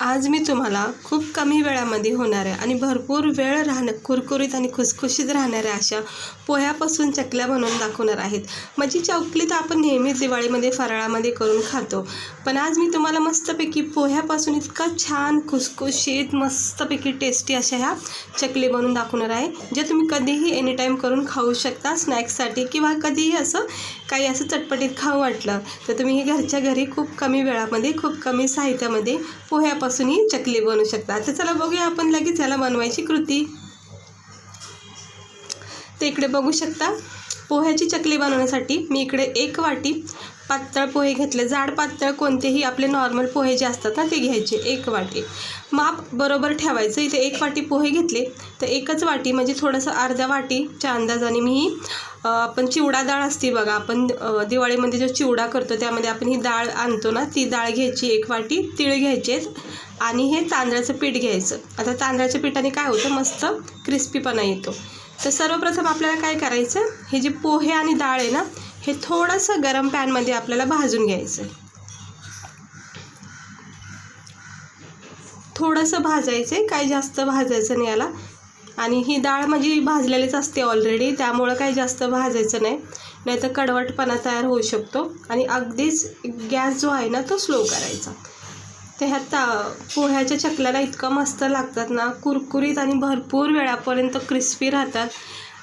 आज मी तुम्हाला खूप कमी वेळामध्ये होणाऱ्या आणि भरपूर वेळ राहणं कुरकुरीत आणि खुसखुशीत राहणाऱ्या अशा पोह्यापासून चकल्या बनवून दाखवणार आहेत. म्हणजे चौकली तर आपण नेहमीच दिवाळीमध्ये फराळामध्ये करून खातो. पण आज मी तुम्हाला मस्तपैकी पोह्यापासून इतकं छान खुसखुशीत मस्तपैकी टेस्टी अशा ह्या चकली बनवून दाखवणार आहे जे तुम्ही कधीही एनी टाईम करून खाऊ शकता स्नॅक्ससाठी किंवा कधीही असं काही असं चटपटीत खाऊ वाटलं तर तुम्ही हे घरच्या घरी खूप कमी वेळामध्ये खूप कमी साहित्यामध्ये पोह्यापासूनही चकली बनवू शकता. तर चला बघूया आपण लगेच याला बनवायची कृती. तर इकडे बघू शकता पोह्याची चकली बनवण्यासाठी मी इकडे एक वाटी पातळ पोहे घेतले. जाड पातळ कोणतेही आपले नॉर्मल पोहे जे असतात ना ते घ्यायचे. एक वाटी. माप बरोबर ठेवायचं. इथे एक वाटी पोहे घेतले. तर एकच वाटी म्हणजे थोडंसं अर्ध्या वाटीच्या अंदाजाने मी ही आपण चिवडा डाळ असते बघा आपण दिवाळीमध्ये जो चिवडा करतो त्यामध्ये आपण ही डाळ आणतो ना ती डाळ घ्यायची एक वाटी तीळ घ्यायचे आणि हे तांदळाचं पीठ घ्यायचं. आता तांदळाच्या पिठाने काय होतं मस्त क्रिस्पीपणा येतो. तर सर्वप्रथम आपल्याला काय करायचं हे जे पोहे आणि डाळ आहे ना हे थोडंसं गरम पॅनमध्ये आपल्याला भाजून घ्यायचं. थोडंसं भाजायचं आहे काही जास्त भाजायचं नाही याला. आणि ही डाळ म्हणजे भाजलेलीच असते ऑलरेडी त्यामुळं काही जास्त भाजायचं नाही. नाही तर कडवटपणा तयार होऊ शकतो. आणि अगदीच गॅस जो आहे ना तो स्लो करायचा. ते ह्या ता पोह्याच्या चकल्याला इतकं मस्त लागतात ना कुरकुरीत आणि भरपूर वेळापर्यंत क्रिस्पी राहतात.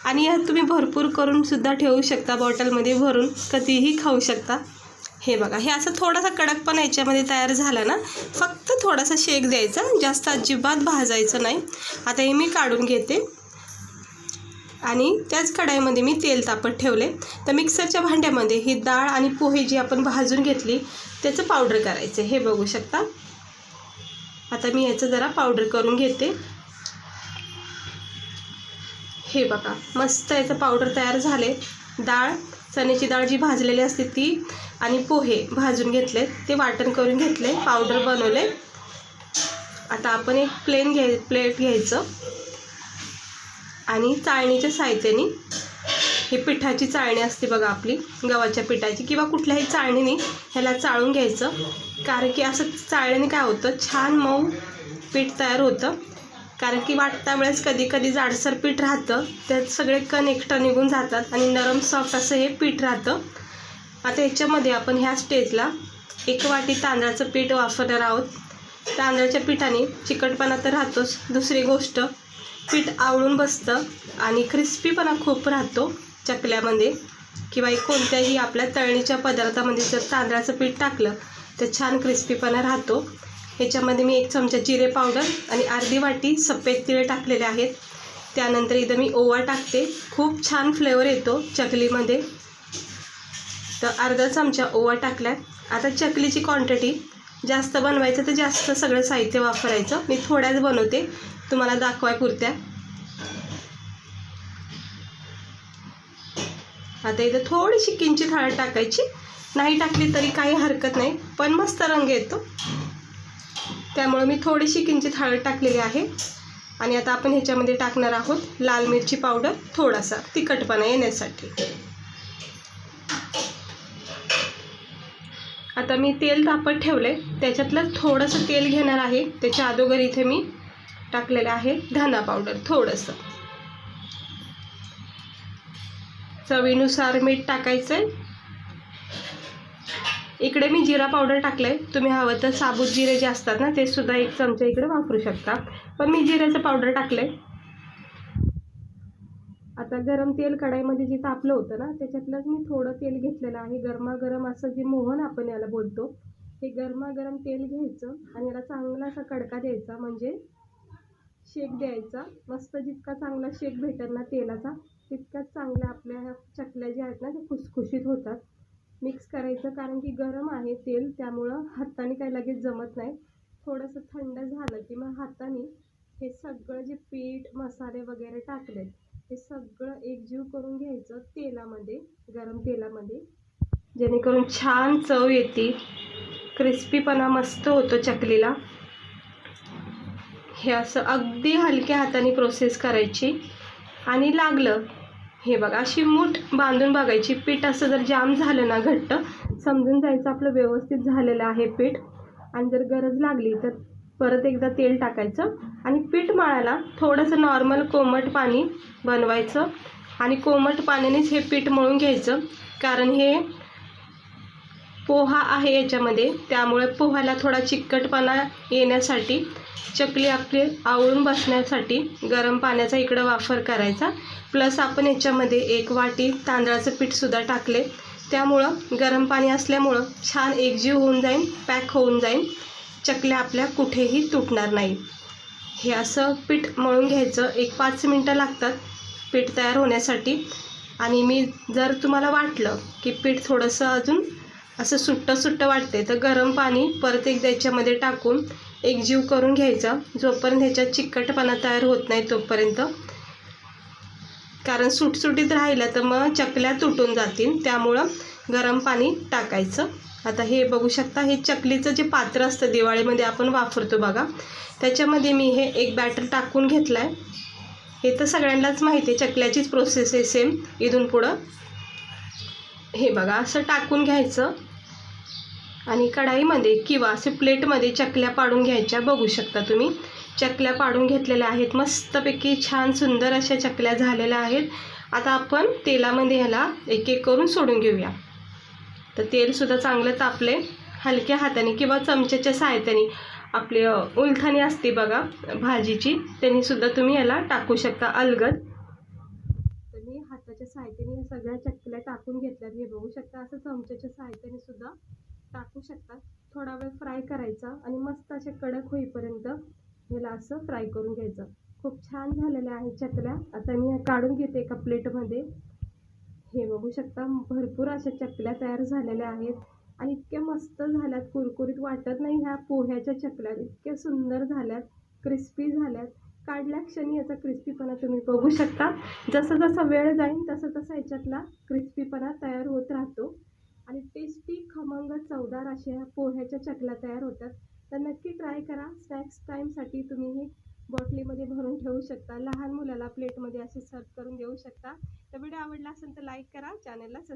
आणि यात तुम्ही भरपूर करून सुद्धा ठेवू शकता बॉटलमध्ये भरून कधीही खाऊ शकता. हे बघा हे असं थोडासा कडकपणा याच्यामध्ये तयार झाला ना फक्त थोडासा शेक द्यायचा जास्त अजिबात भाजायचं नाही. आता हे मी काढून घेते. आणि त्याच कढाईमध्ये मी तेल तापत ठेवले. तर मिक्सरच्या भांड्यामध्ये ही डाळ आणि पोहे जी आपण भाजून घेतली त्याचं पावडर करायचं हे बघू शकता. आता मी याचं जरा पावडर करून घेते. हे बघा मस्त याचं पावडर तयार झाले. डाळ चण्याची डाळ जी भाजलेली असते ती आणि पोहे भाजून घेतले ते वाटण करून घेतले पावडर बनवले. आता आपण एक प्लेन घ्याय प्लेट घ्यायचं. आणि चाळणीच्या साहित्याने ही पिठाची चाळणी असते बघा आपली गव्हाच्या पिठाची किंवा कुठल्याही चाळणीने ह्याला चाळून घ्यायचं. कारण की असं चाळण्याने काय होतं छान मऊ पीठ तयार होतं. कारण की वाटता वेळेस कधी कधी जाडसर पीठ राहतं. त्यात सगळे कण एकटं निघून जातात आणि नरम सॉफ्ट असं हे पीठ राहतं. आता ह्याच्यामध्ये आपण ह्या स्टेजला एक वाटी तांदळाचं पीठ वापरणार आहोत. तांदळाच्या पिठाने चिकटपणा तर राहतोच. दुसरी गोष्ट पीठ आवळून बसतं आणि क्रिस्पीपणा खूप राहतो चकल्यामध्ये. किंवा एक कोणत्याही आपल्या तळणीच्या पदार्थामध्ये जर तांदळाचं पीठ टाकलं तर छान क्रिस्पीपणा राहतो. ह्याच्यामध्ये मी एक चमचा जिरे पावडर आणि अर्धी वाटी सफेद तिळे टाकलेले आहेत. त्यानंतर इथं मी ओवा टाकते. खूप छान फ्लेवर येतो चकलीमध्ये. तर अर्धा चमचा ओवा टाकला आता चकलीची क्वांटिटी जास्त बनवायचं तर जास्त सगळं साहित्य वापरायचं. मी थोड्याच बनवते. तुम्हाला दाखवाय पुरत्या. आता इथं थोडीशी किंचित हळद टाकायची. नाही टाकली तरी काही हरकत नाही. पण मस्त रंग येतो. त्यामुळे मी थोडीशी किंचित हळद टाकलेली आहे. आणि आता आपण ह्याच्यामध्ये टाकणार आहोत लाल मिरची पावडर थोडासा तिखटपणा येण्यासाठी. आता मी तेल तापत ठेवले त्याच्यातलं थोडंसं तेल घेणार आहे. त्याच्या अगोदर इथे मी टाकलेलं आहे धना पावडर थोडंसं. चवीनुसार मीठ टाकायचं आहे इकडे मी जिरा पावडर टाकलं आहे तुम्ही हवं तर साबूत जिरे जे असतात ना ते सुद्धा एक चमचा इकडे वापरू शकता. पण मी जिऱ्याचं पावडर टाकलं आहे आता गरम तेल कढाईमध्ये जे तापलं होतं ना त्याच्यातलंच मी थोडं तेल घेतलेलं आहे. गरमागरम असं जे मोहन आपण याला बोलतो हे गरमागरम तेल घ्यायचं आणि याला चांगला असा कडका द्यायचा म्हणजे शेक द्यायचा. मस्त जितका चांगला शेक भेटेल ना तेलाचा तितकाच चांगल्या आपल्या ह्या चकल्या ज्या आहेत ना त्या खुसखुशीत होतात. मिक्स करायचं कारण की गरम आहे तेल त्यामुळं हाताने काही लगेच जमत नाही. थोडंसं थंड झालं की मग हाताने हे सगळं जे पीठ मसाले वगैरे टाकलेत हे सगळं एकजीव करून घ्यायचं तेलामध्ये गरम तेलामध्ये. जेणेकरून छान चव येते. क्रिस्पीपणा मस्त होतो चकलीला. हे असं अगदी हलक्या हाताने प्रोसेस करायची. आणि लागलं. हे बघा अशी मूठ बांधून बघायची. पीठ असं जर जाम झालं ना घट्ट समजून जायचं आपलं व्यवस्थित झालेलं आहे पीठ. आणि जर गरज लागली तर परत एकदा तेल टाकायचं आणि पीठ मळायला थोडंसं नॉर्मल कोमट पाणी बनवायचं. आणि कोमट पाण्यानेच हे पीठ मळून घ्यायचं. कारण हे पोहा आहे याच्यामध्ये. त्यामुळे पोह्याला थोडा चिकटपणा येण्यासाठी चकली आपली आवळून बसण्यासाठी गरम पाण्याचा इकडं वापर करायचा. प्लस आपण याच्यामध्ये एक वाटी तांदळाचं पीठसुद्धा टाकले. त्यामुळं गरम पाणी असल्यामुळं छान एकजीव होऊन जाईल पॅक होऊन जाईल. चकल्या आपल्या कुठेही तुटणार नाही. हे असं पीठ मळून घ्यायचं. एक पाच मिनटं लागतात पीठ तयार होण्यासाठी. आणि मी जर तुम्हाला वाटलं की पीठ थोडंसं अजून असं सुट्टं सुट्टं वाटते तर गरम पाणी परत एकदा याच्यामध्ये टाकून एकजीव करून घ्यायचा. जोपर्यंत ह्याच्यात चिकटपणा तयार होत नाही तोपर्यंत. कारण सुटसुटीत राहिलं तर मग चकल्या तुटून जातील. त्यामुळं गरम पाणी टाकायचं. आता हे बघू शकता हे चकलीचं जे पात्र असतं दिवाळीमध्ये आपण वापरतो बघा. त्याच्यामध्ये मी हे एक बॅटर टाकून घेतलं आहे हे तर सगळ्यांनाच माहिती आहे चकल्याचीच प्रोसेस आहे सेम इथून पुढं हे बघा असं टाकून घ्यायचं. आणि कढाईमध्ये किंवा असे प्लेटमध्ये चकल्या पाडून घ्यायच्या बघू शकता तुम्ही. चकल्या पाडून घेतलेल्या आहेत. मस्तपैकी छान सुंदर अशा चकल्या झालेल्या आहेत. आता आपण तेलामध्ये ह्याला एक एक करून सोडून घेऊया. तर तेलसुद्धा चांगलं तापले. हलक्या हाताने किंवा चमच्याच्या साहाय्याने आपली उलथाणी असते बघा भाजीची. त्यांनीसुद्धा तुम्ही याला टाकू शकता अलगद. तर मी हाताच्या साहाय्याने या सगळ्या चकल्या टाकून घेतल्यात. हे बघू शकता असं चमच्याच्या सहायत्याने सुद्धा टाकू शकता थोडा वेळ फ्राय करायचा आणि मस्त असे कडक होईपर्यंत ह्याला असं फ्राय करून घ्यायचं. खूप छान झालेल्या आहेत चकल्या. आता मी काढून घेते एका प्लेटमध्ये हे बघू शकता भरपूर अशा चकल्या तयार झालेल्या आहेत. आणि इतक्या मस्त झाल्यात कुरकुरीत वाटत नाही ह्या पोह्याच्या चकल्या. इतक्या सुंदर झाल्यात क्रिस्पी झाल्यात. काढल्या क्षणी याचा क्रिस्पीपणा तुम्ही बघू शकता. जसं जसा वेळ जाईल तसं तसं याच्यातला क्रिस्पीपणा तयार होत राहतो. चवदार अशा पोह्याच्या चकल्या तयार होतात. तर नक्की ट्राय करा. स्नॅक्स टाईमसाठी तुम्ही हे बॉटलीमध्ये भरून ठेवू शकता. लहान मुलाला प्लेटमध्ये असे सर्व करून देऊ शकता. तर व्हिडिओ आवडला असेल तर लाईक करा. चॅनलला सबस्क्राईब